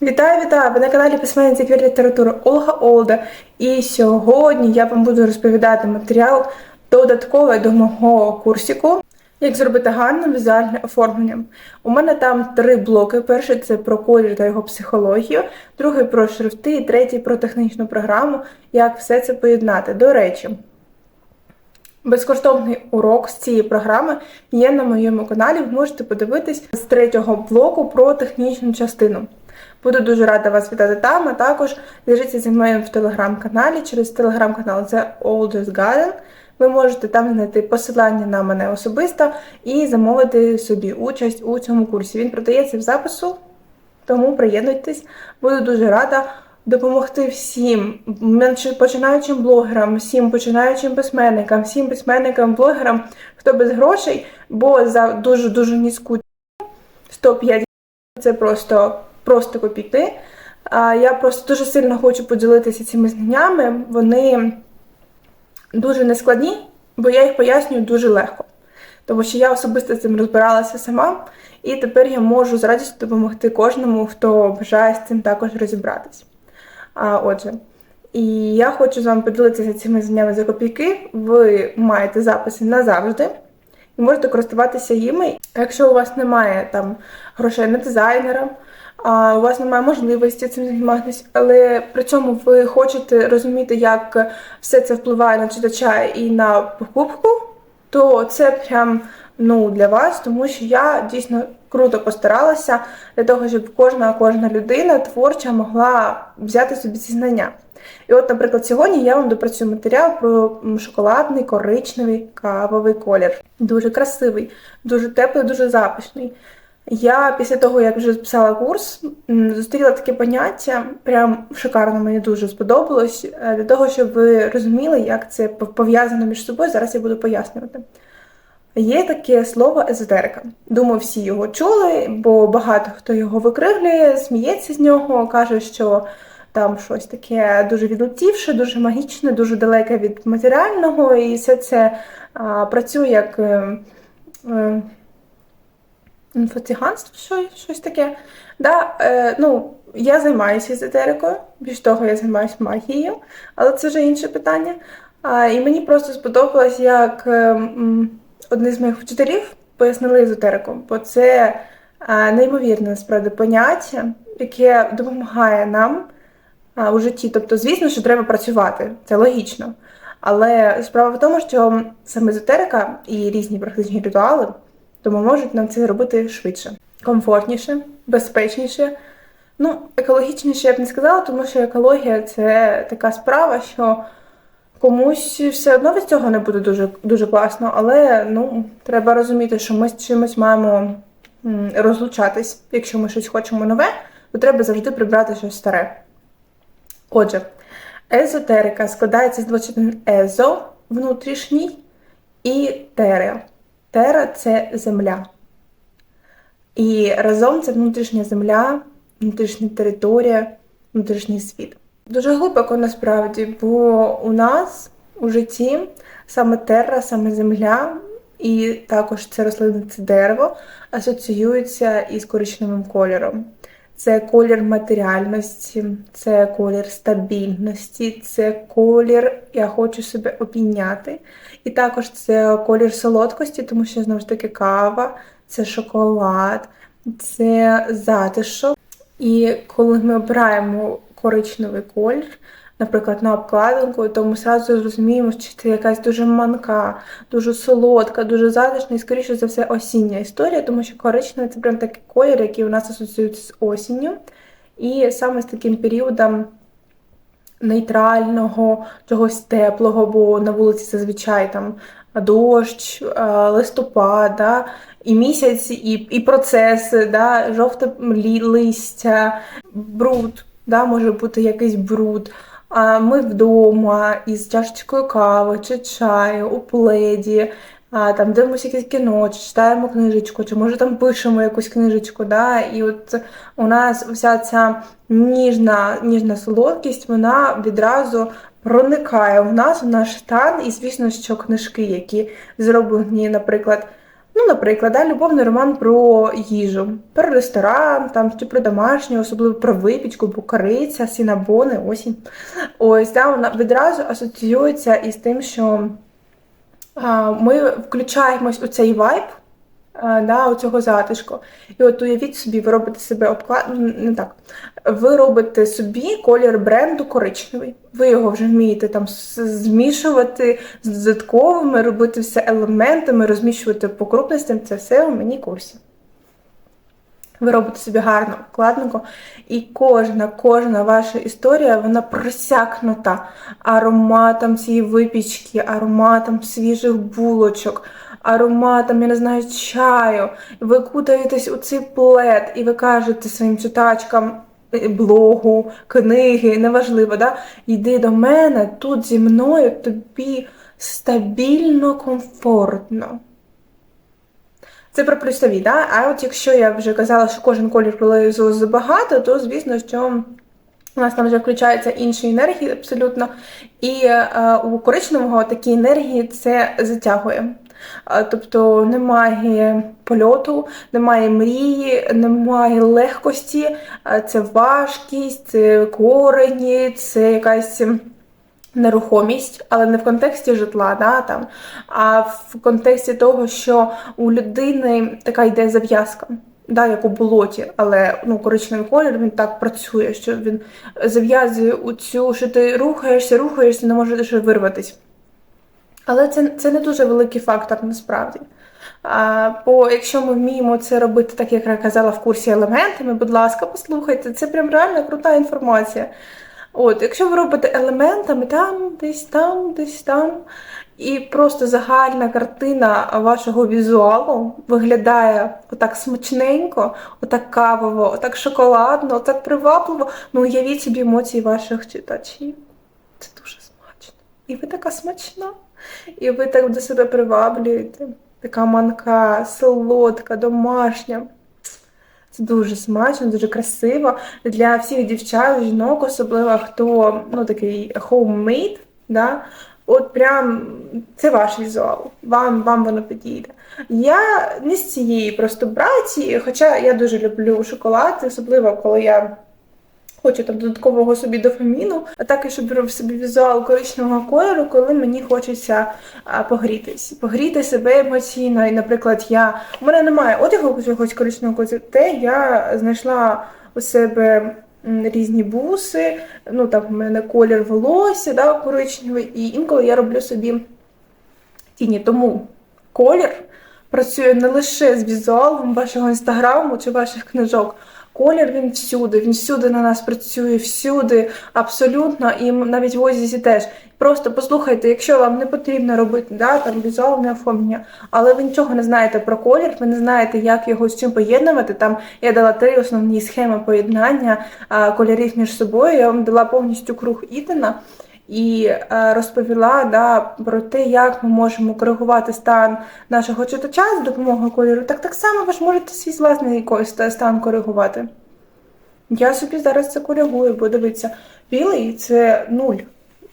Вітаю, вітаю! Ви на каналі письменниці квір літератури Ольга Олда. І сьогодні я вам буду розповідати матеріал додатковий до мого курсіку, як зробити гарне візуальне оформлення. У мене там три блоки. Перший це про колір та його психологію, другий про шрифти, і третій про технічну програму, як все це поєднати. До речі, Безкоштовний урок з цієї програми є на моєму каналі. Ви можете подивитись з третього блоку про технічну частину. Буду дуже рада вас вітати там, а також зв'яжіться зі мною в телеграм-каналі через телеграм-канал The Oldest Garden. Ви можете там знайти посилання на мене особисто і замовити собі участь у цьому курсі. Він продається в запису, тому приєднуйтесь. Буду дуже рада допомогти всім починаючим блогерам, всім починаючим письменникам, всім письменникам, блогерам, хто без грошей, бо за дуже дуже низьку 105 це просто, просто копійки. Я просто дуже сильно хочу поділитися цими знаннями. Вони дуже нескладні, бо я їх пояснюю дуже легко. Тому що я особисто з цим розбиралася сама, і тепер я можу з радістю допомогти кожному, хто бажає з цим також розібратись. А, отже, і я хочу з вами поділитися цими знаннями за копійки. Ви маєте записи назавжди і можете користуватися їми. Якщо у вас немає там грошей на дизайнера, а у вас немає можливості цим займатися, але при цьому ви хочете розуміти, як все це впливає на читача і на покупку, то це прям ну, для вас, тому що я дійсно круто постаралася для того, щоб кожна кожна людина творча могла взяти собі ці знання. І от, наприклад, сьогодні я вам допрацюю матеріал про шоколадний коричневий кавовий колір. Дуже красивий, дуже теплий, дуже запашний. Я після того, як вже писала курс, зустріла таке поняття, прям шикарно мені дуже сподобалось. Е, Для того, щоб ви розуміли, як це пов'язано між собою, зараз я буду пояснювати. Є таке слово езотерика. Думаю, всі його чули, бо багато хто його викривлює, сміється з нього, каже, що там щось таке дуже відлетівше, дуже магічне, дуже далеке від матеріального, і все це а, працює як е, інфоціганство, що, щось таке. Да, е, ну, я займаюся езотерикою, більш того, я займаюся магією, але це вже інше питання. А, і мені просто сподобалось, як е, м, одні з моїх вчителів пояснили езотерику, бо це е, неймовірне насправді поняття, яке допомагає нам у житті. Тобто, звісно, що треба працювати, це логічно. Але справа в тому, що саме езотерика і різні практичні ритуали допоможуть нам це робити швидше, комфортніше, безпечніше. Ну, екологічніше я б не сказала, тому що екологія це така справа, що комусь все одно від цього не буде дуже, дуже класно, але ну, треба розуміти, що ми з чимось маємо розлучатись. Якщо ми щось хочемо нове, то треба завжди прибрати щось старе. Отже, езотерика складається з двох частин езо внутрішній і тере. Тера це земля. І разом це внутрішня земля, внутрішня територія, внутрішній світ. Дуже глибоко насправді, бо у нас у житті саме терра, саме земля, і також це рослини, це дерево, асоціюються із коричневим кольором. Це колір матеріальності, це колір стабільності, це колір я хочу себе обійняти. І також це колір солодкості, тому що знову ж таки кава, це шоколад, це затишок. І коли ми обираємо коричневий колір, наприклад, на обкладинку, то ми одразу зрозуміємо, що це якась дуже манка, дуже солодка, дуже затишна і, скоріше за все, осіння історія, тому що коричневий це прям такий колір, який у нас асоціюється з осінню. І саме з таким періодом нейтрального, чогось теплого, бо на вулиці зазвичай там дощ, е, листопад, да, і місяць, і, і процеси, да, жовте листя, бруд, да, може бути якийсь бруд. А ми вдома із чашечкою кави чи чаю у пледі, там дивимося якесь кіно, чи читаємо книжечку, чи може там пишемо якусь книжечку. Да? І от у нас вся ця ніжна, ніжна солодкість, вона відразу проникає в нас, в наш стан. І звісно, що книжки, які зроблені, наприклад, Ну, наприклад, да, любовний роман про їжу, про ресторан, там, чи про домашню, особливо про випічку, букариця, сінабони, осінь. Ось, да, вона відразу асоціюється із тим, що а, ми включаємось у цей вайб, да, у цього затишку. І от уявіть собі, ви робите себе обклад... ну, не так. Ви робите собі колір бренду коричневий. Ви його вже вмієте там змішувати з додатковими, робити все елементами, розміщувати по крупностям. Це все у мені курсі. Ви робите собі гарну обкладинку, і кожна, кожна ваша історія вона просякнута ароматом цієї випічки, ароматом свіжих булочок, ароматом, я не знаю, чаю. Ви кутаєтесь у цей плед, і ви кажете своїм читачкам е, блогу, книги, неважливо, да? йди до мене, тут зі мною тобі стабільно, комфортно. Це про плюсові, да? А от якщо я вже казала, що кожен колір пролезу забагато, то звісно, що у нас там вже включаються інші енергії абсолютно. І е, у коричневого такі енергії це затягує. Тобто немає польоту, немає мрії, немає легкості, це важкість, це корені, це якась нерухомість, але не в контексті житла, да, там, а в контексті того, що у людини така йде зав'язка. Да, як у болоті, але ну, коричневий колір він так працює, що він зав'язує у цю, що ти рухаєшся, рухаєшся, не можеш вирватися. Але це, це не дуже великий фактор насправді. А, бо якщо ми вміємо це робити, так як я казала в курсі елементами, будь ласка, послухайте, це прям реально крута інформація. От, якщо ви робите елементами там, десь там, десь там, і просто загальна картина вашого візуалу виглядає отак смачненько, отак кавово, отак шоколадно, отак привабливо, ну уявіть собі емоції ваших читачів. Це дуже смачно. І ви така смачна, і ви так до себе приваблюєте. Така манка, солодка, домашня. Це дуже смачно, дуже красиво. Для всіх дівчат, жінок, особливо хто ну, такий homemade, да? от прям це ваш візуал, вам, вам воно підійде. Я не з цієї просто браті, хоча я дуже люблю шоколад, особливо коли я хочу там додаткового собі дофаміну, а також беру в собі візуал коричневого кольору, коли мені хочеться погрітись. Погріти себе емоційно. І, наприклад, я у мене немає одягу чогось коричневого кольору, те я знайшла у себе різні буси, ну там в мене колір волосся, да, коричневий, і інколи я роблю собі тіні. Тому колір працює не лише з візуалом вашого інстаграму чи ваших книжок. Колір він всюди, він всюди на нас працює, всюди, абсолютно, і навіть в Озісі теж. Просто послухайте, якщо вам не потрібно робити да, там візуальне оформлення, але ви нічого не знаєте про колір, ви не знаєте, як його з чим поєднувати. Там я дала три основні схеми поєднання а, кольорів між собою. Я вам дала повністю круг Ітана і е, розповіла да, про те, як ми можемо коригувати стан нашого читача з допомогою кольору. Так так само ви ж можете свій власний стан коригувати. Я собі зараз це коригую, бо дивіться, білий це нуль,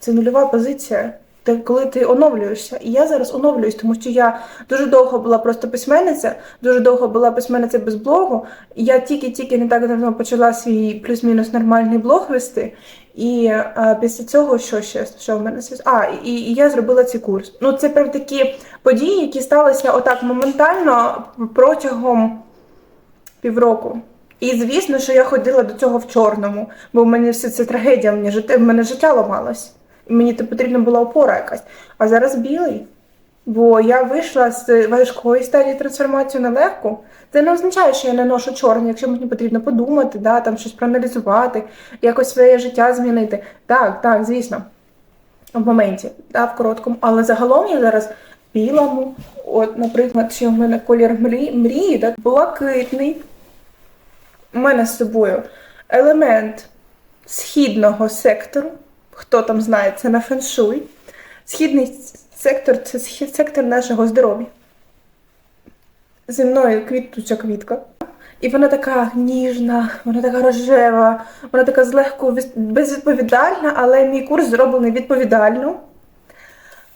це нульова позиція. Те, коли ти оновлюєшся. І я зараз оновлююсь, тому що я дуже довго була просто письменниця, дуже довго була письменниця без блогу. І я тільки-тільки не так давно почала свій плюс-мінус нормальний блог вести. І а, після цього що ще? Що в мене? А, і, і я зробила цей курс. Ну, це прям такі події, які сталися отак моментально протягом півроку. І звісно, що я ходила до цього в чорному, бо в мене все це трагедія, життя, в мене життя ламалось. Мені то потрібна була опора якась. А зараз білий. Бо я вийшла з важкої стадії трансформації на легку. Це не означає, що я не ношу чорний, якщо мені потрібно подумати, да, там щось проаналізувати, якось своє життя змінити. Так, так, звісно, в моменті, да, в короткому. Але загалом я зараз білому. От, наприклад, ще в мене колір мрії, мрії блакитний. У мене з собою елемент східного сектору. Хто там знає, це на феншуй. Східний сектор це сектор нашого здоров'я. Зі мною квітуча квітка. І вона така ніжна, вона така рожева, вона така злегку безвідповідальна, але мій курс зроблений відповідально.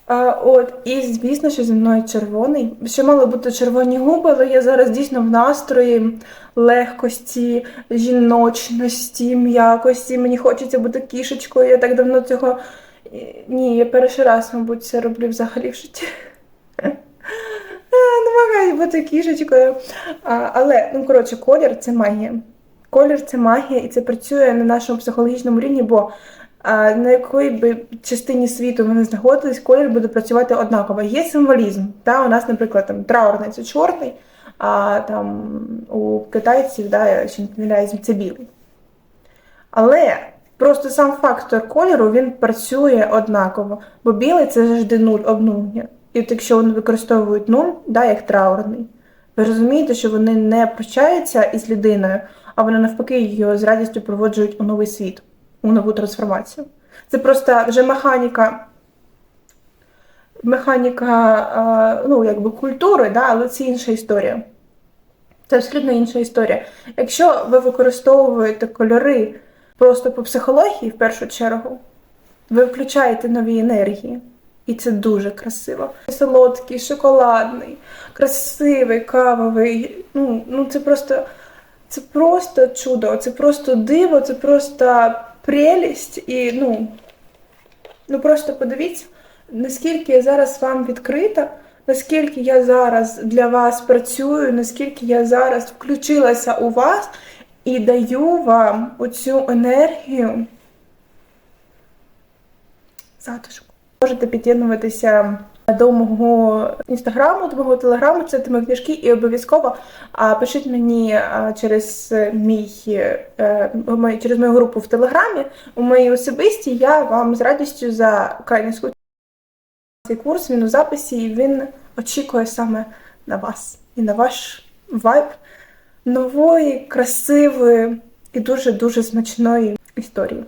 А, от, і звісно, що зі мною червоний. Ще мали бути червоні губи, але я зараз дійсно в настрої легкості, жіночності, м'якості. Мені хочеться бути кішечкою. Я так давно цього. Ні, я перший раз, мабуть, це роблю взагалі в житті. Е, Намагаюсь бути кішечкою. А, але, ну коротше, колір це магія. Колір це магія, і це працює на нашому психологічному рівні, бо на якої би частині світу ви не знаходились, колір буде працювати однаково. Є символізм. Та? У нас, наприклад, там траурний це чорний, а там у китайців, да, якщо не це білий. Але просто сам фактор кольору він працює однаково, бо білий це завжди нуль обнулення. І от якщо вони використовують нуль, да, як траурний, ви розумієте, що вони не прощаються із людиною, а вони навпаки її з радістю проводжують у новий світ, у нову трансформацію. Це просто вже механіка. Механіка е, ну, якби культури, да, але це інша історія. Це абсолютно інша історія. Якщо ви використовуєте кольори просто по психології, в першу чергу, ви включаєте нові енергії. І це дуже красиво. Солодкий, шоколадний, красивий, кавовий. Ну, ну це просто це просто чудо, це просто диво, це просто прелість. І ну, ну просто подивіться, наскільки я зараз вам відкрита, наскільки я зараз для вас працюю, наскільки я зараз включилася у вас і даю вам оцю енергію затишку. Можете під'єднуватися до мого інстаграму, до мого телеграму, це мої книжки, і обов'язково а, пишіть мені через мій е, через мою групу в Телеграмі, у моїй особистій, я вам з радістю за крайню цей курс, він у записі, і він очікує саме на вас і на ваш вайб нової, красивої і дуже-дуже смачної історії.